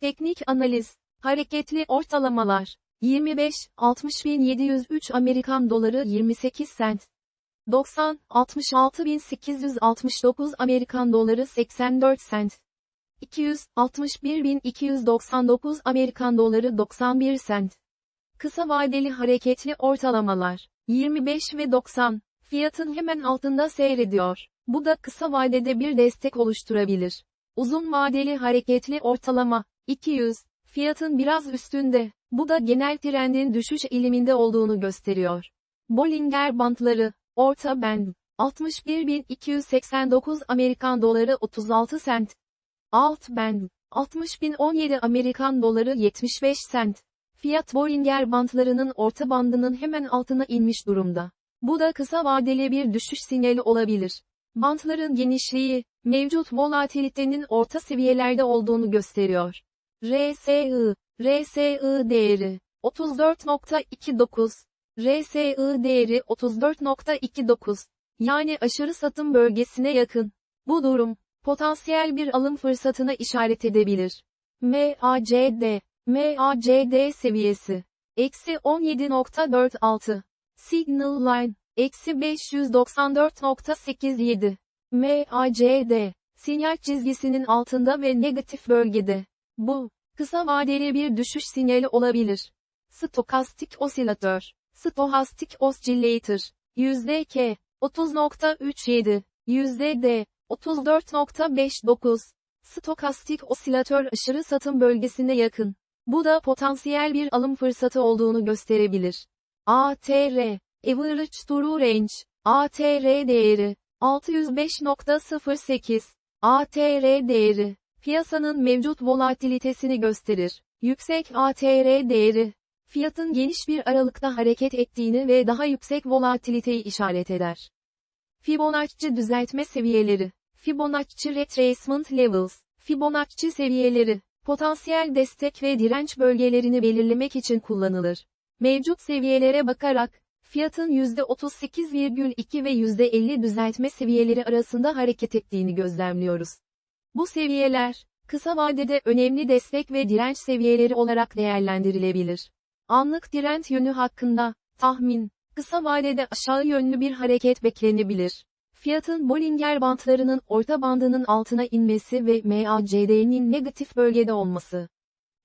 Teknik analiz. Hareketli ortalamalar. 25, 60.703 Amerikan doları 28 sent. 90, 66.869 Amerikan doları 84 sent. 200, 61.299 Amerikan doları 91 sent. Kısa vadeli hareketli ortalamalar. 25 ve 90. Fiyatın hemen altında seyrediyor. Bu da kısa vadede bir destek oluşturabilir. Uzun vadeli hareketli ortalama. 200. Fiyatın biraz üstünde. Bu da genel trendin düşüş eğiliminde olduğunu gösteriyor. Bollinger bantları. Orta band. 61.289 Amerikan doları 36 sent. Alt band. 60.017 Amerikan doları 75 sent. Fiyat Bollinger bantlarının orta bandının hemen altına inmiş durumda. Bu da kısa vadeli bir düşüş sinyali olabilir. Bantların genişliği, mevcut volatilitenin orta seviyelerde olduğunu gösteriyor. RSI, RSI değeri 34.29, RSI değeri 34.29, yani aşırı satım bölgesine yakın. Bu durum, potansiyel bir alım fırsatına işaret edebilir. MACD, MACD seviyesi, eksi 17.46, Signal Line, eksi 594.87, MACD, sinyal çizgisinin altında ve negatif bölgede. Bu, kısa vadeli bir düşüş sinyali olabilir. Stokastik osilatör, Stochastic Oscillator, K, 30.37, yüzde D, 34.59. Stokastik osilatör aşırı satım bölgesine yakın. Bu da potansiyel bir alım fırsatı olduğunu gösterebilir. ATR, Average True Range, ATR değeri, 605.08, ATR değeri, piyasanın mevcut volatilitesini gösterir. Yüksek ATR değeri, fiyatın geniş bir aralıkta hareket ettiğini ve daha yüksek volatiliteyi işaret eder. Fibonacci düzeltme seviyeleri, Fibonacci Retracement Levels, Fibonacci seviyeleri, potansiyel destek ve direnç bölgelerini belirlemek için kullanılır. Mevcut seviyelere bakarak, fiyatın %38,2 ve %50 düzeltme seviyeleri arasında hareket ettiğini gözlemliyoruz. Bu seviyeler, kısa vadede önemli destek ve direnç seviyeleri olarak değerlendirilebilir. Anlık direnç yönü hakkında, tahmin, kısa vadede aşağı yönlü bir hareket beklenebilir. Fiyatın Bollinger bantlarının orta bandının altına inmesi ve MACD'nin negatif bölgede olması.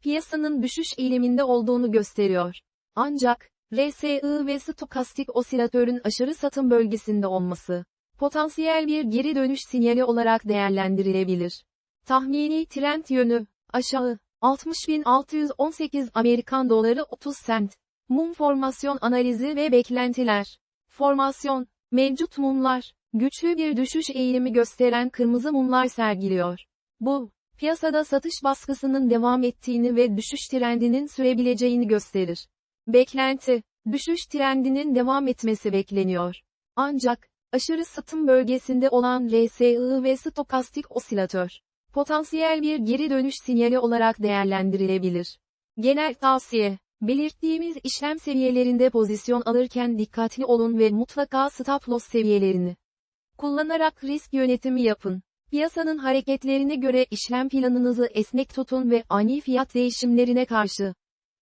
Piyasanın düşüş eğiliminde olduğunu gösteriyor. Ancak, RSI ve stokastik osilatörün aşırı satım bölgesinde olması, potansiyel bir geri dönüş sinyali olarak değerlendirilebilir. Tahmini trend yönü, aşağı, 60.618 Amerikan doları 30 sent. Mum formasyon analizi ve beklentiler. Formasyon, mevcut mumlar, güçlü bir düşüş eğilimi gösteren kırmızı mumlar sergiliyor. Bu, piyasada satış baskısının devam ettiğini ve düşüş trendinin sürebileceğini gösterir. Beklenti, düşüş trendinin devam etmesi bekleniyor. Ancak, aşırı satım bölgesinde olan RSI ve stokastik osilatör, potansiyel bir geri dönüş sinyali olarak değerlendirilebilir. Genel tavsiye, belirttiğimiz işlem seviyelerinde pozisyon alırken dikkatli olun ve mutlaka stop loss seviyelerini kullanarak risk yönetimi yapın. Piyasanın hareketlerine göre işlem planınızı esnek tutun ve ani fiyat değişimlerine karşı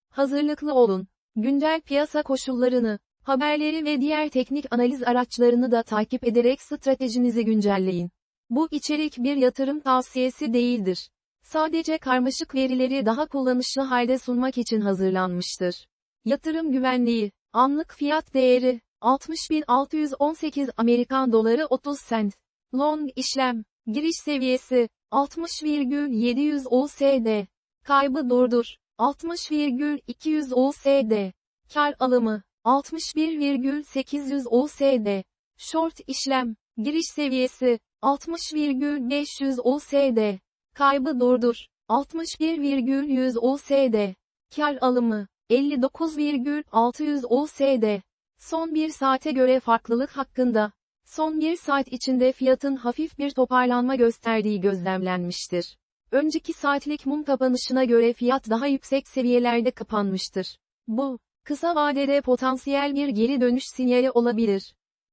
hazırlıklı olun. Güncel piyasa koşullarını, haberleri ve diğer teknik analiz araçlarını da takip ederek stratejinizi güncelleyin. Bu içerik bir yatırım tavsiyesi değildir. Sadece karmaşık verileri daha kullanışlı halde sunmak için hazırlanmıştır. Yatırım güvenliği, anlık fiyat değeri, 60.618 Amerikan doları 30 sent. Long işlem, giriş seviyesi, 60,700 USD. Kaybı durdur, 60,200 USD. Kar alımı, 61,800 USD. Short işlem, giriş seviyesi, 60,500 USD. Kaybı durdur, 61,100 USD. Kar alımı, 59,600 USD. Son bir saate göre farklılık hakkında, son bir saat içinde fiyatın hafif bir toparlanma gösterdiği gözlemlenmiştir. Önceki saatlik mum kapanışına göre fiyat daha yüksek seviyelerde kapanmıştır. Bu, kısa vadede potansiyel bir geri dönüş sinyali olabilir.